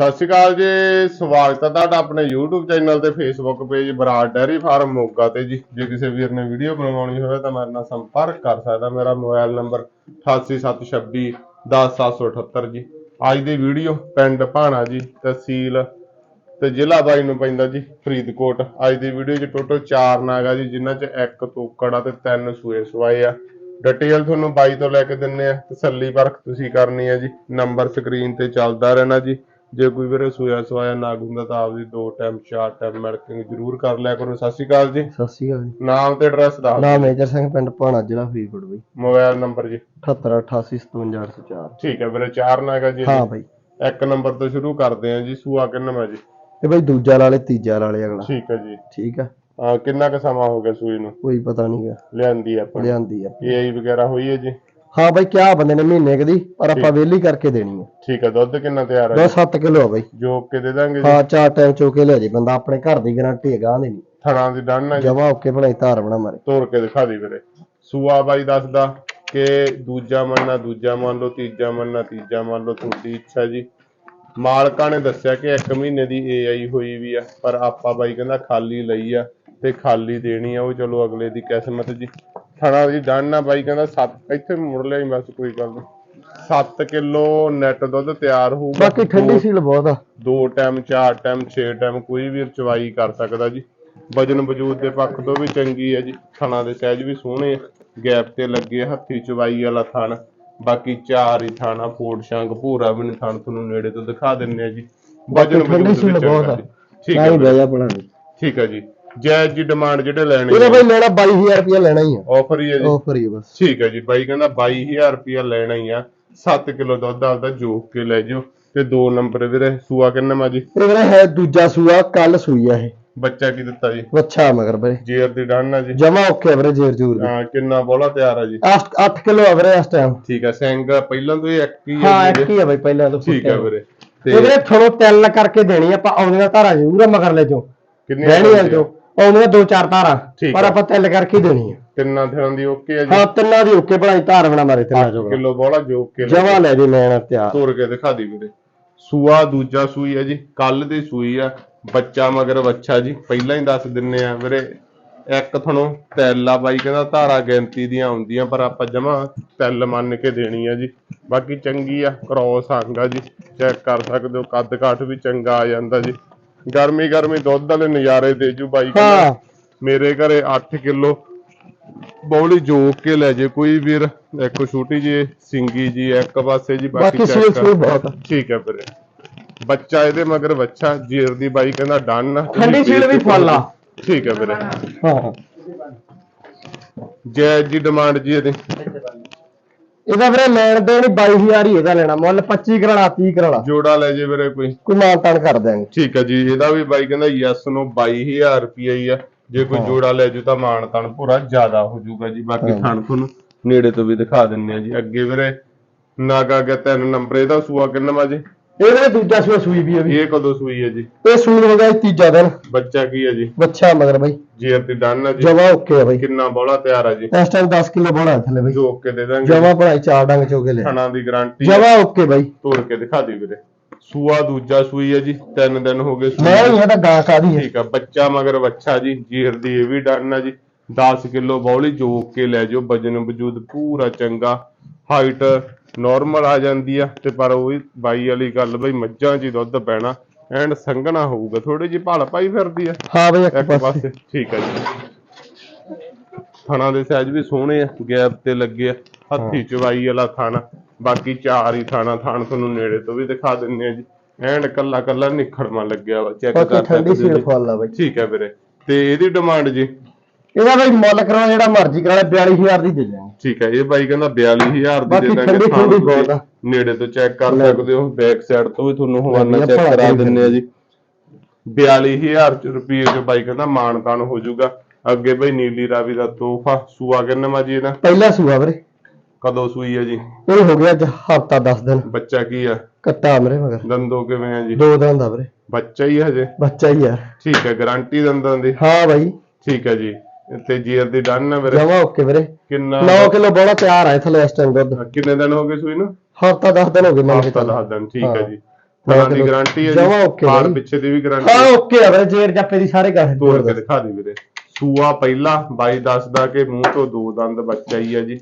ਸਤਿ ਸ਼੍ਰੀ ਅਕਾਲ ਜੀ, ਸਵਾਗਤ ਹੈ ਤੁਹਾਡਾ ਆਪਣੇ YouTube ਚੈਨਲ ਤੇ Facebook page Brar dairy farm Moga ਤੇ ਜੀ। ਜੇ ਕਿਸੇ ਵੀਰ ਨੇ ਵੀਡੀਓ ਬਣਵਾਉਣੀ ਹੋਵੇ ਤਾਂ ਮੇਰੇ ਨਾਲ ਸੰਪਰਕ ਕਰ ਸਕਦਾ। ਮੇਰਾ ਮੋਬਾਈਲ ਨੰਬਰ 8876 10778 ਜੀ। ਅੱਜ ਦੀ ਵੀਡੀਓ ਪਿੰਡ ਭਾਣਾ ਜੀ, ਤਹਿਸੀਲ ਤੇ ਜ਼ਿਲ੍ਹਾ ਬਾਈ ਨੂੰ ਪੈਂਦਾ ਜੀ, ਫਰੀਦਕੋਟ। ਅੱਜ ਦੀ ਵੀਡੀਓ 'ਚ ਟੋਟਲ 4 ਨਾਗ ਆ ਜੀ, ਜਿਨ੍ਹਾਂ 'ਚ ਇੱਕ ਤੋਕੜ ਆ ਤੇ ਤਿੰਨ ਸੂਏ ਸਵਾਏ ਆ। ਡਿਟੇਲ ਤੁਹਾਨੂੰ ਬਾਈ ਤੋਂ ਲੈ ਕੇ ਦਿੰਨੇ ਆ। ਤਸੱਲੀ ਪਰਖ ਤੁਸੀਂ ਕਰਨੀ ਆ ਜੀ। ਨੰਬਰ ਸਕਰੀਨ ਤੇ ਚੱਲਦਾ ਰਹਿਣਾ ਜੀ। ਜੇ ਕੋਈ ਵੀਰੇ ਸੂਇਆ ਸਵਾਇਆ ਨਾਗ ਹੁੰਦਾ ਤਾਂ ਆਪਦੀ ਦੋ ਟਾਈਮ ਚਾਰ ਟਾਈਮ ਮੈਡੀਕਿੰਗ ਜ਼ਰੂਰ ਕਰ ਲਿਆ ਕਰੋ। ਸਤਿ ਸ਼੍ਰੀ ਅਕਾਲ ਜੀ। ਸਤਿ ਸ਼੍ਰੀ ਅਕਾਲ ਜੀ। ਨਾਮ ਤੇ ਐਡਰੈਸ ਦੱਸ ਨਾਮ ਮੇਜਰ ਸਿੰਘ ਪਿੰਡ ਭਾਣਾ ਜ਼ਿਲ੍ਹਾ ਫਰੀਦਕੋਟ ਬਈ। ਮੋਬਾਈਲ ਨੰਬਰ ਜੀ। 7888575804 ਠੀਕ ਹੈ ਵੀਰੇ ਚਾਰ ਨਾਗ ਆ ਜੀ। ਹਾਂ ਬਈ। ਇੱਕ ਨੰਬਰ ਤੋਂ ਸ਼ੁਰੂ ਕਰਦੇ ਆ ਜੀ ਸੂਆ ਕਿੰਨਾ ਜੀ? ਇਹ ਬਈ ਦੂਜਾ ਲਾਲੇ ਤੀਜਾ ਲਾਲੇ ਅਗਲਾ। ਠੀਕ ਹੈ ਜੀ। ਠੀਕ ਆ ਹਾਂ ਕਿੰਨਾ ਕੁ ਸਮਾਂ ਹੋ ਗਿਆ ਸੂਈ ਨੂੰ? ਕੋਈ ਪਤਾ ਨਹੀਂਗਾ ਲਿਆਂਦੀ ਆਪਾਂ। ਲਿਆਂਦੀ ਆ ਏਆਈ ਵਗੈਰਾ ਹੋਈ ਹੈ ਜੀ? ਹਾਂ ਬਈ ਕਿਆ ਬੰਦੇ ਨੇ ਮਹੀਨੇ ਕਦੀ ਪਰ ਆਪਾਂ ਵੇਲੀ ਕਰਕੇ ਦੇਣੀ ਆ। ਠੀਕ ਹੈ ਦੁੱਧ ਕਿੰਨਾ ਤਿਆਰ ਹੈ ਦੋ 7 ਕਿਲੋ ਆ ਬਈ। ਜੋਕ ਕੇ ਦੇ ਦਾਂਗੇ ਜੀ। ਹਾਂ ਚਾਰ ਟਾਈਮ ਚੋਕੇ ਲੈ ਜੇ ਬੰਦਾ ਆਪਣੇ ਘਰ ਦੀ ਗਾਰੰਟੀ ਹੈ ਗਾਂ ਦੇ ਨਹੀਂ। ਥਣਾ ਦੀ ਡੰਨ ਨਾਲ ਜਮਾ ਓਕੇ ਬਣਾਈ ਧਾਰ ਬਣਾ ਮਾਰੇ। ਤੋੜ ਕੇ ਦਿਖਾ ਦੇ ਵੀਰੇ। ਸੂਆ ਬਾਈ ਦੱਸਦਾ ਕਿ ਦੂਜਾ ਮੰਨਣਾ ਦੂਜਾ ਮੰਨ ਲਓ ਤੀਜਾ ਮੰਨਣਾ ਤੀਜਾ ਮੰਨ ਲਓ ਤੁਹਾਡੀ ਇੱਛਾ ਜੀ। ਮਾਲਕਾਂ ਨੇ ਦੱਸਿਆ ਕਿ 1 ਮਹੀਨੇ ਦੀ ਏਆਈ ਹੋਈ ਵੀ ਆ ਪਰ ਆਪਾਂ ਬਾਈ ਕਹਿੰਦਾ ਖਾਲੀ ਲਈ ਆ ਤੇ ਖਾਲੀ ਦੇਣੀ ਆ ਉਹ ਚਲੋ ਅਗਲੇ ਦੀ ਕਿਸਮਤ ਜੀ। ਥਣਾ ਦੀ ਨਾਲ ਬਾਈ ਕਹਿੰਦਾ 7 ਇੱਥੇ ਮੁੜ ਲਿਆ ਬਸ ਕੋਈ ਗੱਲ ਨਹੀਂ 7 ਕਿਲੋ ਨੈਟ ਦੁੱਧ ਤਿਆਰ ਹੋਊਗਾ। ਬਾਕੀ ਠੰਡੀ ਸੀਲ ਬਹੁਤ ਆ। ਦੋ ਟਾਈਮ ਚਾਰ ਟਾਈਮ ਛੇ ਟਾਈਮ ਕੋਈ ਵੀ ਚਵਾਈ ਕਰ ਸਕਦਾ ਜੀ। ਵਜਨ ਵਜੂਦ ਦੇ ਪੱਖ ਤੋਂ ਵੀ ਚੰਗੀ ਹੈ ਜੀ। ਥਣਾ ਦੇ ਸਾਈਜ਼ ਵੀ ਸੋਹਣੇ ਆ। ਗੈਪ ਤੇ ਲੱਗੇ ਹੱਥੀ ਚਵਾਈ ਵਾਲਾ ਥਣ। ਬਾਕੀ ਚਾਰ ਹੀ ਥਾਣਾ ਫੋੜ ਸ਼ੰਗ ਭੂਰਾ ਵੀ ਨੀ ਥਣ ਤੁਹਾਨੂੰ ਨੇੜੇ ਤੋਂ ਦਿਖਾ ਦਿੰਨੇ ਆ ਜੀ। ਵਜਨ ਵਜੂਦ ਸੀਲ ਵੀ ਬਹੁਤ ਚੰਗਾ ਆ। ਜੀ। ਠੀਕ ਹੈ ਜਾ ਦੇ ਠੀਕ ਹੈ ਜੀ। ਜਾਇਜ਼ ਜੀ ਡਿਮਾਂਡ ਜਿਹੜੇ ਲੈਣੇ ਇਹਦਾ ਬਈ ਲੈਣਾ 22000 ਰੁਪਇਆ ਲੈਣਾ ਹੀ ਆ। ਆਫਰ ਹੀ ਹੈ ਜੀ। ਆਫਰ ਹੀ ਆ ਬਸ। ਠੀਕ ਹੈ ਜੀ ਬਾਈ ਕਹਿੰਦਾ 22000 ਰੁਪਇਆ ਲੈਣਾ ਹੀ ਆ। 7 ਕਿਲੋ ਦੁੱਧ ਆਪਦਾ ਜੋਕ ਕੇ ਲੈ ਜਾਓ। ਤੇ ਦੋ ਨੰਬਰ ਵੀਰੇ ਸੂਆ ਕਿੰਨਾ ਮਾ ਜੀ? ਇਹ ਵੀਰੇ ਹੈ ਦੂਜਾ ਸੂਆ ਕੱਲ ਸੂਈ ਆ ਇਹ। ਬੱਚਾ ਕੀ ਦਿੱਤਾ ਜੀ? ਵੱਛਾ ਮਗਰ ਵੀਰੇ। ਜੇਰ ਦੀ ਡੰਨ ਆ ਜੀ। ਜਮਾ ਓਕੇ ਆ ਵੀਰੇ ਜੇਰ ਜੂਰ ਦੀ। ਹਾਂ ਕਿੰਨਾ ਬੋਲਾ ਤਿਆਰ ਆ ਜੀ। 8 ਕਿਲੋ ਆ ਵੀਰੇ ਇਸ ਟਾਈਮ ਠੀਕ ਆ ਸਿੰਘ ਪਹਿਲਾਂ ਤੋਂ ਹੀ ਇੱਕ ਹੀ ਹਾਂ ਆ ਇੱਕ ਜੀ ਹੀ ਆ ਬਈ ਪਹਿਲਾਂ ਤੋਂ ਠੀਕ ਆ ਵੀਰੇ। ਤੇ ਵੀਰੇ ਥੋੜੋ ਤਿਲ ਕਰਕੇ ਦੇਣੀ ਆ, ਆਪਾਂ ਆਉਂਦੀਆਂ ਧਾਰਾਂ ਜ਼ਰੂਰ ਆ ਮਗਰ ਲੈ ਜੋ ਕਿੰਨੇ ਰਹਿਣੀਆਂ ਜੋ। ਆਉਂਦੀਆਂ ਦੋ ਚਾਰ ਧਾਰਾਂ ਠੀਕ ਪਰ ਆ। ਆਪਾਂ ਤਿਲ ਕਰਕੇ ਹੀ ਦੇਣੀ ਆ। ਤਿੰਨਾਂ ਥਾਂ ਦੀ ਓਕੇ ਆ ਜੀ। ਹਾਂ ਤਿੰਨਾਂ ਦੀ ਓਕੇ ਬਣਾਈ ਧਾਰ ਬਣਾ ਮਾਰੇ ਤਿੰਨਾਂ ਚੋਂ ਕਿਲੋ ਬੋਲਾ ਜੋਕ ਕੇ ਲੈ ਜਮਾ ਲੈ ਜੇ ਲੈਣਾ ਤਿਆਰ। ਤੋੜ ਕੇ ਦਿਖਾ ਦੀ ਵੀਰੇ। ਸੂਆ ਦੂਜਾ ਸੂਈ ਆ ਜੀ ਕੱਲ ਦੀ ਸੂਈ ਆ ਬੱਚਾ ਮਗਰ ਬੱਚਾ ਜੀ ਪਹਿਲਾਂ ਹੀ ਦੱਸ ਦਿੰਨੇ ਆ ਵੀਰੇ। ਇੱਕ ਤੁਹਾਨੂੰ ਤੈਲਾ ਬਾਈ ਕਹਿੰਦਾ ਧਾਰਾ ਗਿਣਤੀ ਦੀਆਂ ਆਉਂਦੀਆਂ ਪਰ ਆਪਾਂ ਜਮਾ ਤੈਲ ਮੰਨ ਕੇ ਦੇਣੀ ਆ ਜੀ। ਬਾਕੀ ਚੰਗੀ ਆ ਕ੍ਰੋਸ ਆਂਗਾ ਜੀ ਚੈੱਕ ਕਰ ਸਕਦੇ ਹੋ ਕੱਦ ਕਾਠ ਵੀ ਚੰਗਾ ਆ ਜਾਂਦਾ ਜੀ। ਗਰਮੀ ਗਰਮੀ ਦੁੱਧ ਵਾਲੇ ਨਜ਼ਾਰੇ ਦੇ ਜੂ ਬਾਈ ਹਾਂ। ਮੇਰੇ ਘਰੇ 8 ਕਿਲੋ ਬੌਲੀ ਜੋਕ ਕੇ ਲੈ ਜੇ ਕੋਈ ਵੀਰ ਇੱਕ ਛੋਟੀ ਜੀ ਸਿੰਗੀ ਜੀ ਇੱਕ ਪਾਸੇ ਜੀ ਬਾਕੀ ਸੂਈ ਕਰ-। ਠੀਕ ਹੈ ਵੀਰੇ। ਬੱਚਾ ਇਹਦੇ ਮਗਰ ਬੱਚਾ ਜੀਰ ਦੀ ਬਾਈ ਕਹਿੰਦਾ ਡਨ ਠੰਡੀ ਸੀਲ ਵੀ ਫੁੱਲ। ਠੀਕ ਹੈ ਵੀਰੇ। ਹਾਂ। ਜੈ ਜੀ ਡਿਮਾਂਡ ਜੀ ਇਹਦੀ। ਇਹਦਾ ਵੀਰੇ ਲੈਣ ਦੇਣ 22000 ਹੀ ਇਹਦਾ ਲੈਣਾ ਮੁੱਲ 25 ਕਰਾਣਾ 30 ਕਰਾਣਾ ਜੋੜਾ ਲੈ ਜੇ ਵੀਰੇ ਕੋਈ। ਕੋਈ ਮਾਨ ਤਾਨ ਕਰ ਦਿਆਂਗੇ। ਠੀਕ ਹੈ ਜੀ ਇਹਦਾ ਵੀ ਬਾਈ ਕਹਿੰਦਾ ਯੈਸ ਨੂੰ 22000 ਰੁਪਈਆ ਹੀ ਆ। ਜੇ ਕੋਈ ਜੋੜਾ ਲੈ ਜੂ ਤਾਂ ਮਾਣ ਤਾਣ ਪੂਰਾ ਜ਼ਿਆਦਾ ਹੋ ਜਾਊਗਾ ਜੀ ਬਾਕੀ ਥਣ ਤੁਹਾਨੂੰ ਨੇੜੇ ਤੋਂ ਵੀ ਦਿਖਾ ਦਿੰਨੇ ਆ ਜੀ। ਅੱਗੇ ਵੀਰੇ ਨਾਗਾ ਗਿਆ ਤਿੰਨ ਨੰਬਰ ਇਹਦਾ ਸੂਆ ਕਿੰਨਾ ਵਾ ਜੀ? ਇਹ ਵੀਰੇ ਦੂਜਾ ਸੂਆ ਸੂਈ ਵੀ ਆ ਵੀ। ਇਹ ਕਦੋਂ ਸੂਈ ਹੈ ਜੀ? ਇਹ ਸੂਈ ਹੋ ਗਿਆ ਜੀ ਤੀਜਾ ਦਿਨ। ਬੱਚਾ ਕੀ ਹੈ ਜੀ? ਬੱਚਾ ਮਗਰ ਬਈ। ਜੇਰ ਦੀ ਡਨ ਹੈ ਜੀ। ਜਮਾ ਓਕੇ ਆ ਬਈ। ਕਿੰਨਾ ਬੋਲਾ ਤਿਆਰ ਹੈ ਜੀ। ਇਸ ਟਾਈਮ 10 ਕਿਲੋ ਬਣਾ ਥੱਲੇ ਬਈ। ਜੋਕ ਕੇ ਦੇ ਦਾਂਗੇ ਜਮਾ ਬਣਾਈ ਚਾਰ ਡੰਗ ਚੋਕੇ ਲੈ ਥਣਾ ਦੀ ਗਾਰੰਟੀ ਜਮਾ ਓਕੇ ਬਈ। ਤੋੜ ਕੇ ਦਿਖਾ ਦੇ ਵੀਰੇ। ਸੂਆ ਦੂਜਾ ਸੂਈ ਹੈ ਜੀ। ਤਿੰਨ ਦਿਨ ਹੋ ਗਏ ਮੈਂ ਹੀ ਇਹਦਾ ਗਾਂ ਕਾਦੀ ਹੈ ਠੀਕ ਆ ਬੱਚਾ ਮਗਰ ਬੱਚਾ ਜੀ। ਜੀਰ ਦੀ ਇਹ ਵੀ ਡਨ ਆ ਜੀ। 10 ਕਿਲੋ ਬੌਲੀ ਜੋਕ ਕੇ ਲੈ ਜਾਓ। ਵਜਨ ਵਜੂਦ ਪੂਰਾ ਚੰਗਾ। ਹਾਈਟ ਨਾਰਮਲ ਆ ਜਾਂਦੀ ਆ ਤੇ ਪਰ ਉਹ ਬਾਈ ਵਾਲੀ ਗੱਲ ਬਈ ਮੱਝਾਂ 'ਚ ਹੀ ਦੁੱਧ ਪੈਣਾ ਐਂਡ ਸੰਘਣਾ ਹੋਊਗਾ ਥੋੜੀ ਜਿਹੀ ਭਲ ਪਾਈ ਫਿਰਦੀ ਆ। ਹਾਂ ਬਈ ਇੱਕ ਪਾਸੇ। ਠੀਕ ਆ ਜੀ। ਥਣਾ ਦੇ ਸਾਈਜ਼ ਵੀ ਸੋਹਣੇ ਆ ਗੈਪ ਤੇ ਲੱਗੇ ਆ ਹੱਥੀ ਚਵਾਈ ਵਾਲਾ ਥਣ ਬਾਕੀ ਚਾਰ ਹੀ ਥਾਣਾ ਥਣ ਤੁਹਾਨੂੰ ਨੇੜੇ ਤੋਂ ਵੀ ਦਿਖਾ ਦਿੰਨੇ ਆ ਜੀ। ਐਂਡ ਕੱਲਾ ਕੱਲਾ ਨਿਖੜਮਾ ਲੱਗਿਆ ਵਾ ਚੈੱਕ ਕਰ ਠੰਡੀ ਸੀਲ। ਫੁੱਲ ਆ ਬਈ। ਠੀਕ ਹੈ ਵੀਰੇ ਤੇ ਇਹਦੀ ਡਿਮਾਂਡ ਜੀ? ਇਹਦਾ ਬਈ ਮੁੱਲ ਕਰਾਉਣਾ ਜਿਹੜਾ ਮਰਜ਼ੀ ਕਰਾਣਾ 42000 ਦੀ ਦੇ ਜਾਵਾਂਗੇ ਠੀਕ ਹੈ ਇਹ ਬਾਈ ਕਹਿੰਦਾ 42000 ਦੀ ਦੇ ਬਾਕੀ ਦਾਂਗੇ ਠੰਡੀ ਥਾਂ ਠੰਡੀ ਤੁਸੀਂ ਬਹੁਤ ਆ। ਨੇੜੇ ਤੋਂ ਚੈੱਕ ਕਰ ਲੈ। ਸਕਦੇ ਹੋ ਬੈਕ ਸਾਈਡ ਤੋਂ ਵੀ ਤੁਹਾਨੂੰ ਹਵਾਨਾ ਚੈੱਕ ਭਲਾ ਕਰਾ ਦਿੰਨੇ ਆ ਜੀ। 42000 ਚ ਰੁਪਏ ਚ ਬਾਈ ਕਹਿੰਦਾ ਮਾਣ ਤਾਣ ਹੋ ਜਾਊਗਾ। ਅੱਗੇ ਬਈ ਨੀਲੀ ਰਾਵੀ ਦਾ ਤੋਹਫਾ ਸੂਆ ਕਿੰਨਾ ਮਾ ਜੀ ਇਹਦਾ। ਪਹਿਲਾ ਸੂਆ ਵੀਰੇ। ਕਦੋਂ ਸੂਈ ਹੈ ਜੀ? ਇਹ ਹੋ ਗਿਆ ਅੱਜ ਹਫਤਾ 10 ਦਿਨ। ਬੱਚਾ ਕੀ ਆ? ਕੱਟਾ ਮੇਰੇ ਮਗਰ। ਦੰਦੋ ਕਿਵੇਂ ਆ ਜੀ? ਦੋ ਦਿਨ ਦਾ ਵੀਰੇ। ਬੱਚਾ ਹੀ ਆ ਹਜੇ? ਬੱਚਾ ਹੀ ਆ। ਠੀਕ ਹੈ ਗਾਰੰਟੀ ਦੰਦਾਂ ਦੀ। ਹਾਂ ਬਾਈ। ਠੀਕ ਹੈ ਜੀ। ਤੇ ਜੀਰ ਦੀ ਡਨ ਆ ਵੀਰੇ। ਜਮਾ ਓਕੇ ਵੀਰੇ। ਕਿੰਨਾ 9 ਕਿਲੋ ਬੋਲਾ ਤਿਆਰ ਆ ਥੱਲੇ ਇਸ ਟਾਈਮ ਦੁੱਧ। ਕਿੰਨੇ ਦਿਨ ਹੋ ਗਏ ਸੂਈ ਨੂੰ? ਹਫਤਾ 10 ਦਿਨ ਹੋ ਗਏ ਮੰਨ ਕੇ ਹਫਤਾ ਚੱਲ ਦਸ ਦਿਨ ਠੀਕ ਹੈ। ਹਾਂ। ਜੀ। ਫਲਾਂ ਦੀ ਗਾਰੰਟੀ ਹੈ ਜਮਾਂ ਜੀ। okay ਹਾਰ। ਪਿੱਛੇ ਦੀ ਵੀ ਗਾਰੰਟੀ ਹਾਂ ਓਕੇ ਆ ਵੀਰੇ ਜੇਰ ਜੱਪੇ ਦੀ ਸਾਰੇ ਕਾਸੇ ਤੋੜ ਕੇ ਦਿਖਾ ਦੀ ਵੀਰੇ। ਸੂਆ ਪਹਿਲਾ ਬਾਈ ਦੱਸਦਾ ਕਿ ਮੂੰਹ ਤੋਂ ਦੋ ਦੰਦ ਬੱਚਾ ਹੀ ਆ ਜੀ।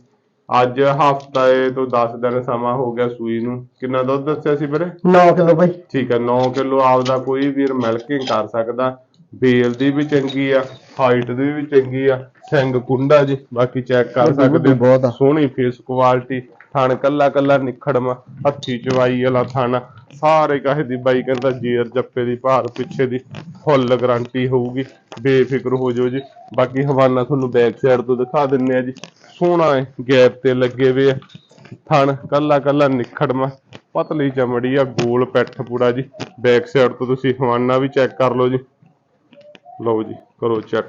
ਅੱਜ ਹਫਤਾ ਤੋਂ 10 ਦਿਨ ਸਮਾਂ ਹੋ ਗਿਆ ਸੂਈ ਨੂੰ। ਕਿੰਨਾ ਦੁੱਧ ਦੱਸਿਆ ਸੀ ਵੀਰੇ? 9 ਕਿਲੋ ਬਾਈ। ਠੀਕ ਹੈ 9 ਕਿਲੋ ਆਪਦਾ ਕੋਈ ਵੀਰ ਮਿਲਕਿੰਗ ਕਰ ਸਕਦਾ। ਬੇਲ ਦੀ ਵੀ ਚੰਗੀ ਆ ਹਾਈਟ ਦੀ ਵੀ ਚੰਗੀ ਆ ਸਿੰਘ ਕੁੰਡਾ ਜੀ ਬਾਕੀ ਚੈੱਕ ਕਰ ਸਕਦੇ ਬਹੁਤ ਸੋਹਣੀ ਫੇਸ ਕੁਆਲਿਟੀ ਥਣ ਕੱਲਾ ਕੱਲਾ ਨਿਖੜਮਾ ਹੱਥੀ ਚਵਾਈ ਵਾਲਾ ਥਣ ਸਾਰੇ ਕਾਹੇ ਦੀ ਬਾਈ ਕਹਿੰਦਾ ਜੇਰ ਜੱਪੇ ਦੀ ਭਾਰ ਪਿੱਛੇ ਦੀ ਫੁੱਲ ਗਾਰੰਟੀ ਹੋਊਗੀ ਬੇਫਿਕਰ ਹੋ ਜਾਓ ਜੀ। ਬਾਕੀ ਹਵਾਨਾ ਤੁਹਾਨੂੰ ਬੈਕ ਸਾਈਡ ਤੋਂ ਦਿਖਾ ਦਿੰਨੇ ਆ ਜੀ। ਸੋਹਣਾ ਹੈ ਗੈਪ ਤੇ ਲੱਗੇ ਵੇ ਆ। ਥਣ ਕੱਲਾ ਕੱਲਾ ਨਿਖੜਮਾ ਪਤਲੀ ਚਮੜੀ ਆ ਗੋਲ ਪੈਠ ਪੂੜਾ ਜੀ। ਬੈਕ ਸਾਈਡ ਤੋਂ ਤੁਸੀਂ ਹਵਾਨਾ ਵੀ ਚੈੱਕ ਕਰ ਲਓ ਜੀ। ਲਓ ਜੀ ਕਰੋ ਚੈੱਕ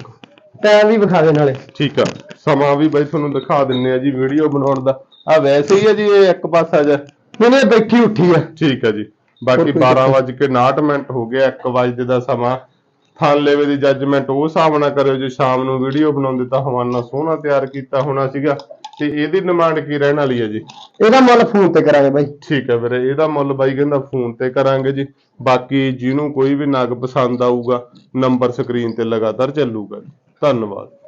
ਟਾਈਮ ਵੀ ਵਿਖਾ ਦੇ ਨਾਲੇ। ਠੀਕ ਆ ਸਮਾਂ ਵੀ ਬਾਈ ਤੁਹਾਨੂੰ ਦਿਖਾ ਦਿੰਨੇ ਆ ਜੀ ਵੀਡੀਓ ਬਣਾਉਣ ਦਾ। ਆ ਵੈਸੇ ਹੀ ਆ ਜੀ ਇਹ ਇੱਕ ਪਾਸਾ ਨਹੀਂ ਨਹੀਂ ਬੈਠੀ ਉੱਠੀ ਆ। ਠੀਕ ਆ ਜੀ। ਬਾਕੀ ਹੋਰ ਕੋਈ 12:59 ਮਿੰਟ ਹੋ ਗਿਆ 1 ਵਜੇ ਦਾ ਸਮਾਂ। ਥਾਨ ਲੈਵੇ ਦੀ ਜੱਜਮੈਂਟ ਉਹ ਹਿਸਾਬ ਨਾਲ ਕਰਿਓ ਜੇ ਸ਼ਾਮ ਨੂੰ ਵੀਡੀਓ ਬਣਾਉਂਦੇ ਤਾਂ ਹਵਾਨਾ ਸੋਹਣਾ ਤਿਆਰ ਕੀਤਾ ਹੋਣਾ ਸੀਗਾ। ਤੇ ਇਹਦੀ ਡਿਮਾਂਡ ਕੀ ਰਹਿਣ ਵਾਲੀ ਹੈ ਜੀ? ਇਹਦਾ ਮੁੱਲ ਫੋਨ ਤੇ ਕਰਾਂਗੇ ਬਾਈ। ਠੀਕ ਹੈ ਵੀਰੇ ਇਹਦਾ ਮੁੱਲ ਬਾਈ ਕਹਿੰਦਾ ਫੋਨ ਤੇ ਕਰਾਂਗੇ ਜੀ। ਬਾਕੀ ਜਿਹਨੂੰ ਕੋਈ ਵੀ ਨਗ ਪਸੰਦ ਆਊਗਾ ਨੰਬਰ ਸਕਰੀਨ ਤੇ ਲਗਾਤਾਰ ਚੱਲੂਗਾ ਧੰਨਵਾਦ।